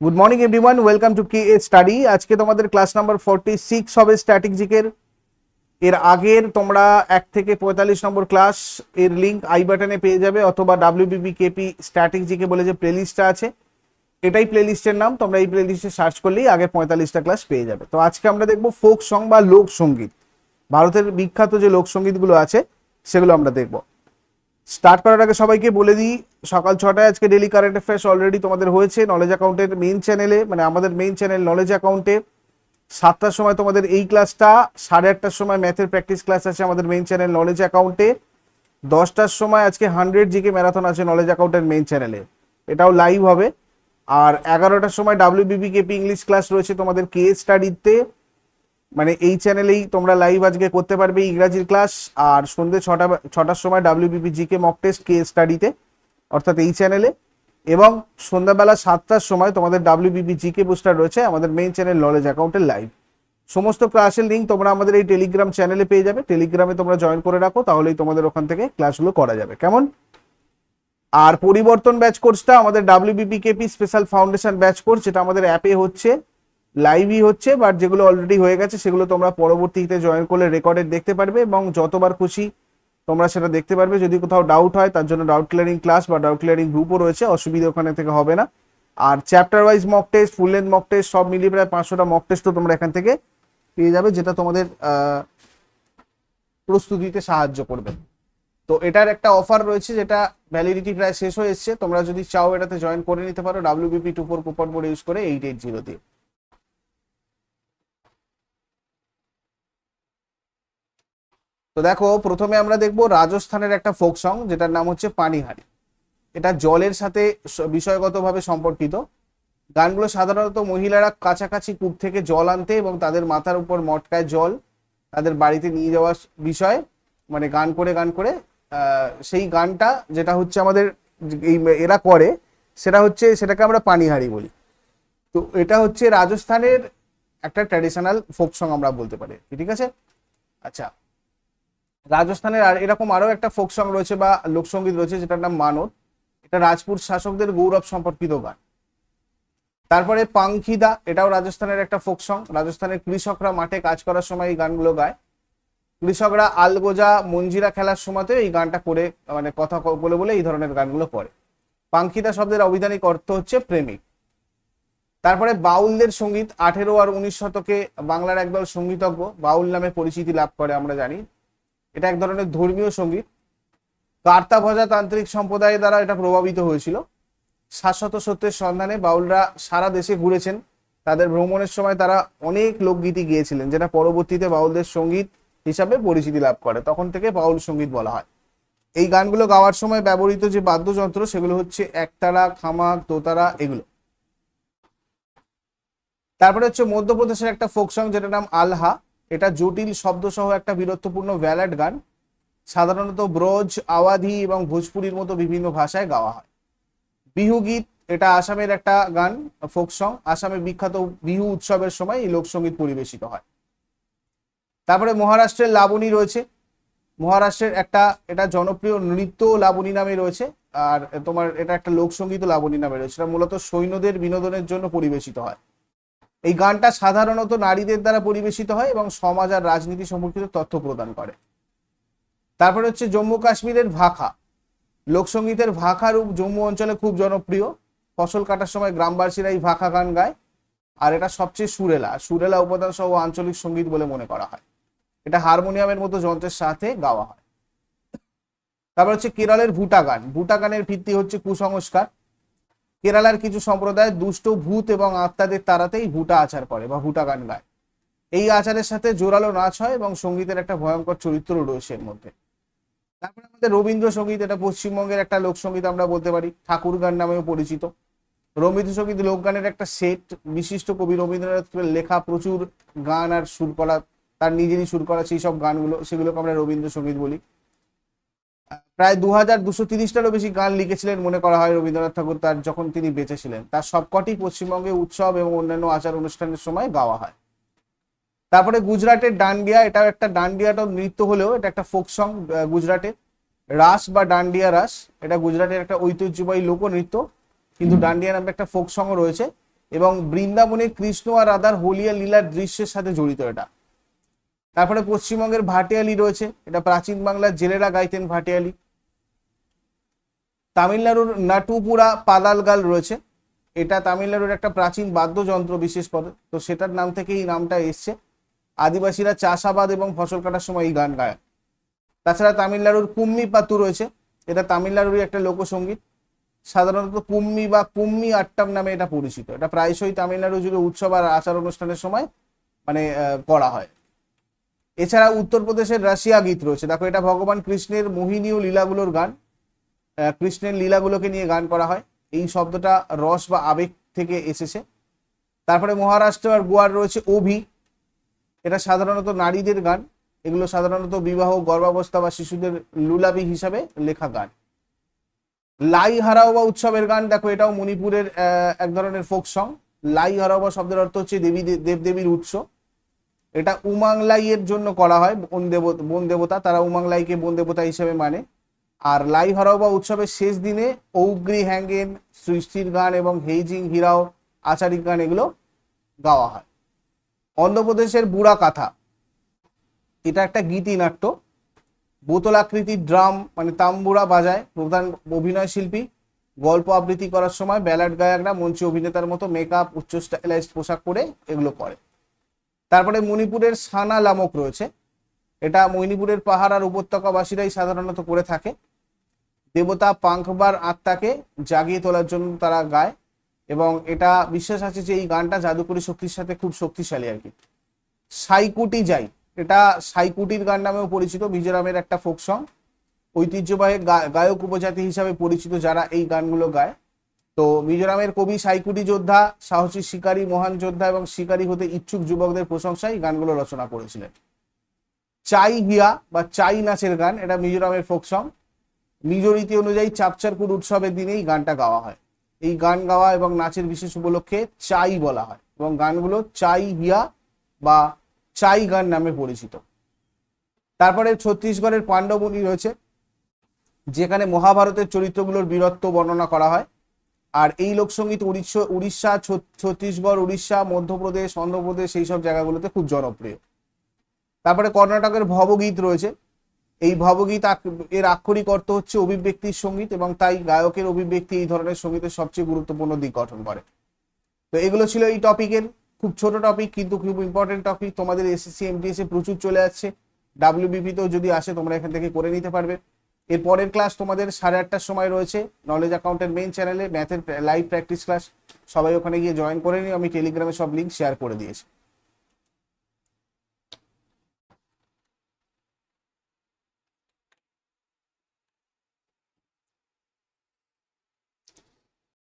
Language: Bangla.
Good morning everyone welcome to K A study আজকে তোমাদের ক্লাস নাম্বার ফোরটি সিক্স হবে স্ট্যাটিক জিকের এর। আগের তোমরা এক থেকে পঁয়তাল্লিশ নম্বর ক্লাস এর লিঙ্ক আই বাটনে পেয়ে যাবে অথবা ডাব্লিউবিবি কেপি স্ট্যাটিক জিকে বলে যে প্লেলিস্টটা আছে, এটাই প্লেলিস্টের নাম। তোমরা এই প্লেলিস্টে সার্চ করলেই আগে পঁয়তাল্লিশটা ক্লাস পেয়ে যাবে। তো আজকে আমরা দেখব ফোক সং বা লোকসঙ্গীত ভারতের বিখ্যাত যে লোকসঙ্গীতগুলো আছে, সেগুলো আমরা দেখব। স্টার্ট করার আগে সবাইকে বলে দিই, সকাল ছটায় আজকে ডেলি কারেন্ট অ্যাফেয়ার্স অলরেডি তোমাদের হয়েছে। নলেজ অ্যাকাউন্টের মেইন চ্যানেলে মানে আমাদের মেইন চ্যানেল নলেজ অ্যাকাউন্টে সাতটার সময় তোমাদের এই ক্লাসটা সাড়ে আটটার সময় ম্যাথের প্র্যাকটিস ক্লাস আছে আমাদের মেইন চ্যানেল নলেজ অ্যাকাউন্টে দশটার সময় আজকে হান্ড্রেড জিকে ম্যারাথন আছে নলেজ অ্যাকাউন্টের মেইন চ্যানেলে এটাও লাইভ হবে। আর এগারোটার সময় ডাব্লিউবিবি কেপি ইংলিশ ক্লাস রয়েছে তোমাদের কে স্টাডিতে মানে এই চ্যানেলেই তোমরা লাইভ আজকে করতে পারবে ইংরাজির ক্লাস আর সন্ধ্যে ছটা ছটার সময় WBP GK mock test K স্টাডিতে অর্থাৎ এই চ্যানেলে এবং সন্ধ্যাবেলা সাতটার সময় তোমাদের ডাব্লিউবিপি জিকে বুস্টার রয়েছে আমাদের মেইন চ্যানেল নলেজ অ্যাকাউন্টের লাইভ সমস্ত ক্লাসের লিঙ্ক তোমরা আমাদের এই টেলিগ্রাম চ্যানেলে পেয়ে যাবে। টেলিগ্রামে তোমরা জয়েন করে রাখো, তাহলেই তোমাদের ওখান থেকে ক্লাসগুলো করা যাবে। কেমন? আর পরিবর্তন ব্যাচ কোর্সটা আমাদের WBP KP special foundation batch course যেটা আমাদের অ্যাপে হচ্ছে লাইভই হচ্ছে বাট যেগুলো অলরেডি হয়ে গেছে, সেগুলো তোমরা পরবর্তীতে জয়েন করলে রেকর্ডেড দেখতে পারবে এবং যতবার খুশি তোমরা সেটা দেখতে পারবে। যদি কোথাও ডাউট হয়, তার জন্য ডাউট ক্লিয়ারিং ক্লাস বা ডাউট ক্লিয়ারিং গ্রুপও রয়েছে, অসুবিধা ওখানে থেকে হবে না। আর chapter wise mock test full length mock test সব মিলিয়ে প্রায় পাঁচশোটা মক টেস্টও তোমরা এখান থেকে পেয়ে যাবে, যেটা তোমাদের প্রস্তুতিতে সাহায্য করবে। তো এটার একটা অফার রয়েছে, যেটা ভ্যালিডিটি প্রায় শেষ হয়ে এসছে। তোমরা যদি চাও এটাতে জয়েন করে নিতে পারো WBP two four coupon code use করে এইট এইট জিরো দিয়ে। তো দেখো, প্রথমে আমরা দেখব রাজস্থানের একটা ফোক সং যেটার নাম হচ্ছে পানিহারি। এটা জলের সাথে বিষয়গতভাবে সম্পর্কিত। গানগুলো সাধারণত মহিলারা কাছাকাছি কূপ থেকে জল আনতে এবং তাদের মাথার উপর মটকায় জল তাদের বাড়িতে নিয়ে যাওয়ার বিষয় মানে গান করে গান করে। সেই গানটা যেটা হচ্ছে আমাদের এই এরা করে, সেটা হচ্ছে, সেটাকে আমরা পানিহারি বলি। তো এটা হচ্ছে রাজস্থানের একটা ট্র্যাডিশনাল ফোক সং আমরা বলতে পারি। ঠিক আছে? আচ্ছা রাজস্থানের আর এরকম আরও একটা ফোক সং রয়েছে বা লোকসঙ্গীত রয়েছে, যেটার নাম মানত। এটা রাজপুত শাসকদের গৌরব সম্পর্কিত গান। তারপরে পাংখিদা, এটাও রাজস্থানের একটা ফোক সং রাজস্থানের কৃষকরা মাঠে কাজ করার সময় এই গানগুলো গায়। কৃষকরা আলগোজা, মঞ্জিরা খেলার সময়তেও এই গানটা করে মানে কথা বলে বলে এই ধরনের গানগুলো করে। পাংখিদা শব্দের অবিধানিক অর্থ হচ্ছে প্রেমিক। তারপরে বাউলদের সংগীত, আঠেরো আর উনিশ শতকে বাংলার একদল সঙ্গীতজ্ঞ, বাউল নামে পরিচিতি লাভ করে আমরা জানি। এটা এক ধরনের ধর্মীয় সংগীত। কার্তা ভজা তান্ত্রিক সম্প্রদায়ের দ্বারা এটা প্রভাবিত হয়েছিল। শাশ্বত সত্যের সন্ধানে বাউলরা সারা দেশে ঘুরেছেন। তাদের ভ্রমণের সময় তারা অনেক লোকগীতি গিয়েছিলেন, যেটা পরবর্তীতে বাউলদের সংগীত হিসাবে পরিচিতি লাভ করে। তখন থেকে বাউল সংগীত বলা হয়। এই গানগুলো গাওয়ার সময় ব্যবহৃত যে বাদ্যযন্ত্র, সেগুলো হচ্ছে একতারা, খামাক দোতারা এগুলো। তারপরে হচ্ছে মধ্যপ্রদেশের একটা ফোক সং, যেটার নাম আলহা। এটা জটিল শব্দসহ একটা বীরত্বপূর্ণ ভ্যালাড গান। সাধারণত ব্রজ, আওয়াধি এবং ভোজপুরির মতো বিভিন্ন ভাষায় গাওয়া হয়। বিহু গীত, এটা আসামের একটা গান ফোক সং আসামে বিখ্যাত বিহু উৎসবের সময় এই লোকসঙ্গীত পরিবেশিত হয়। তারপরে মহারাষ্ট্রের লাবণী রয়েছে। মহারাষ্ট্রের একটা, এটা জনপ্রিয় নৃত্য লাবণী নামে রয়েছে। আর তোমার, এটা একটা লোকসঙ্গীত লাবণী নামে রয়েছে। এটা মূলত সৈন্যদের বিনোদনের জন্য পরিবেশিত হয়। এই গানটা সাধারণত নারীদের দ্বারা পরিবেশিত হয় এবং সমাজ আর রাজনীতি সম্পর্কিত তথ্য প্রদান করে। তারপরে হচ্ছে জম্মু কাশ্মীরের ভাখা। লোকসঙ্গীতের ভাখা রূপ জম্মু অঞ্চলে খুব জনপ্রিয়। ফসল কাটার সময় গ্রামবাসীরা এই ভাখা গান গায়। আর এটা সবচেয়ে সুরেলা। সুরেলা উপাদান সহ আঞ্চলিক সংগীত বলে মনে করা হয়। এটা হারমোনিয়ামের মতো যন্ত্রের সাথে গাওয়া হয়। তারপর হচ্ছে কেরলের ভুটা গান ভুটা গানের ভিত্তি হচ্ছে কুসংস্কার। কেরালার কিছু সম্প্রদায় দুষ্ট ভূত এবং আত্মাদের তাড়াতেই ভুটা আচার করে বা ভুটা গান গায়। এই আচারের সাথে জোরালো নাচ হয় এবং সঙ্গীতের একটা ভয়ঙ্কর চরিত্র রয়েছে এর মধ্যে। তারপরে আমাদের রবীন্দ্রসঙ্গীত, এটা পশ্চিমবঙ্গের একটা লোকসঙ্গীত আমরা বলতে পারি, ঠাকুর গান নামেও পরিচিত। রবীন্দ্রসঙ্গীত লোকগানের একটা সেট, বিশিষ্ট কবি রবীন্দ্রনাথের লেখা প্রচুর গান আর সুর করা, তার নিজেরই সুর করা, সেই সব গানগুলো, সেগুলোকে আমরা রবীন্দ্রসঙ্গীত বলি। প্রায় দু হাজার দুশো তিরিশটারও বেশি গান লিখেছিলেন মনে করা হয় রবীন্দ্রনাথ ঠাকুর তার যখন তিনি বেঁচে ছিলেন তার সবকটি পশ্চিমবঙ্গে উৎসব এবং অন্যান্য আচার অনুষ্ঠানের সময় গাওয়া হয়। তারপরে গুজরাটের ডান্ডিয়া, এটাও একটা ডান্ডিয়াটাও নৃত্য হলেও এটা একটা ফোক সং গুজরাটে। রাস বা ডান্ডিয়া রাস, এটা গুজরাটের একটা ঐতিহ্যবাহী লোকনৃত্য, কিন্তু ডান্ডিয়া নামে একটা ফোক সং রয়েছে এবং বৃন্দাবনে কৃষ্ণ আর রাধার হোলিয়া লীলার দৃশ্যের সাথে জড়িত এটা। তারপরে পশ্চিমবঙ্গের ভাটিয়ালি রয়েছে, এটা প্রাচীন বাংলার জেলেরা গাইতেন ভাটিয়ালি। তামিলনাড়ুর নাটুপুরা পাদালগাল রয়েছে। এটা তামিলনাড়ুর একটা প্রাচীন বাদ্যযন্ত্র বিশেষ করে। তো সেটার নাম থেকে এই নামটা এসছে। আদিবাসীরা চাষাবাদ এবং ফসল কাটার সময় এই গান গায়। তাছাড়া তামিলনাড়ুর কুম্মি পাতু রয়েছে। এটা তামিলনাড়ুরই একটা লোকসঙ্গীত। সাধারণত কুম্মি বা কুম্মি আট্টাম নামে এটা পরিচিত। এটা প্রায়শই তামিলনাড়ু জুড়ে উৎসব আর আচার অনুষ্ঠানের সময় মানে করা হয়। এছাড়া উত্তরপ্রদেশের রাশিয়া গীত রয়েছে। দেখো, এটা ভগবান কৃষ্ণের মোহিনীয় লীলাগুলোর গান। কৃষ্ণের লীলাগুলোকে নিয়ে গান করা হয়। এই শব্দটা রস বা আবেগ থেকে এসেছে। তারপরে মহারাষ্ট্র আর গোয়ার রয়েছে অভি। এটা সাধারণত নারীদের গান। এগুলো সাধারণত বিবাহ, গর্ভাবস্থা বা শিশুদের লুলাবি হিসাবে লেখা গান। লাই হারাওবা উৎসবের গান, দেখো, এটাও মণিপুরের এক ধরনের ফোক সং লাই হারাওবা শব্দের অর্থ হচ্ছে দেবী দেবদেবীর উৎস। এটা উমাংলাই এর জন্য করা হয়। বন দেব বন দেবতা, তারা উমাংলাইকে বন দেবতা হিসেবে মানে। আর লাই হারাওবা উৎসবের শেষ দিনে ঔগ্রি হ্যাঙ্গেন, সৃষ্টির গান এবং হেইজিং হিরাও আচারিক গান এগুলো গাওয়া হয়। অন্ধ্রপ্রদেশের বুড়া কাথা এটা একটা গীতি নাট্য। বোতল আকৃতির ড্রাম মানে তাম্বুরা বাজায় প্রধান অভিনয় শিল্পী। গল্প আবৃত্তি করার সময় ব্যালাড গায়করা মঞ্চে অভিনেতার মতো মেকআপ, উচ্চ স্টাইলাইজড পোশাক পরে এগুলো করে। তারপরে মণিপুরের সানা লামক রয়েছে। এটা মণিপুরের পাহাড় আর উপত্যকাবাসীরাই সাধারণত করে থাকে। দেবতা পাঙ্কবার আত্মাকে জাগিয়ে তোলার জন্য তারা গায় এবং এটা বিশ্বাস আছে যে এই গানটা জাদুকরি শক্তির সাথে খুব শক্তিশালী আর কি। সাইকুটি যাই, এটা সাইকুটির গান নামেও পরিচিত, মিজোরামের একটা ফোক সং ঐতিহ্যবাহী গায়ক উপজাতি হিসাবে পরিচিত যারা এই গানগুলো গায়। তো মিজোরামের কবি, সাইকুটি যোদ্ধা, সাহসী শিকারী, মহান যোদ্ধা এবং শিকারী হতে ইচ্ছুক যুবকদের প্রশংসায় গানগুলো রচনা করেছিলেন। চাই হিয়া বা চাই নাচের গান, এটা মিজোরামের ফোক সং মিজো রীতি অনুযায়ী চাপচারপুর উৎসবের দিনে এই গানটা গাওয়া হয়। এই গান গাওয়া এবং নাচের বিশেষ উপলক্ষে চাই বলা হয় এবং গানগুলো চাই হিয়া বা চাই গান নামে পরিচিত। তারপরে ছত্তিশগড়ের পাণ্ডবনী রয়েছে, যেখানে মহাভারতের চরিত্রগুলোর বীরত্ব বর্ণনা করা হয়। আর এই লোকসঙ্গীত উড়িষ্যা উড়িষ্যা ছত- ছত্তিশগড়, উড়িষ্যা, মধ্যপ্রদেশ, অন্ধ্রপ্রদেশ এই সব জায়গাগুলোতে খুব জনপ্রিয়। তারপরে কর্ণাটকের ভবগীত রয়েছে এই ভবগীত এর আক্ষরিক অর্থ হচ্ছে অভিব্যক্তির সংগীত এবং তাই গায়কের অভিব্যক্তি এই ধরনের সঙ্গীতের সবচেয়ে গুরুত্বপূর্ণ দিক গঠন করে। তো এগুলো ছিল এই টপিকের, খুব ছোট টপিক কিন্তু খুব ইম্পর্টেন্ট টপিক। তোমাদের এসএসসি এমটিএস এ প্রচুর চলে আসছে। ডাব্লিউবিপি তেও যদি আসে তোমরা এখান থেকে করে নিতে পারবে। এর পরের ক্লাস তোমাদের সাড়ে আটটার সময় রয়েছে। নলেজ অ্যাকাউন্টের মেইন চ্যানেলে ম্যাথের লাইভ প্র্যাকটিস ক্লাস সবাই ওখানে গিয়ে জয়েন করে নিও। আমি টেলিগ্রামে সব লিঙ্ক শেয়ার করে দিয়েছি।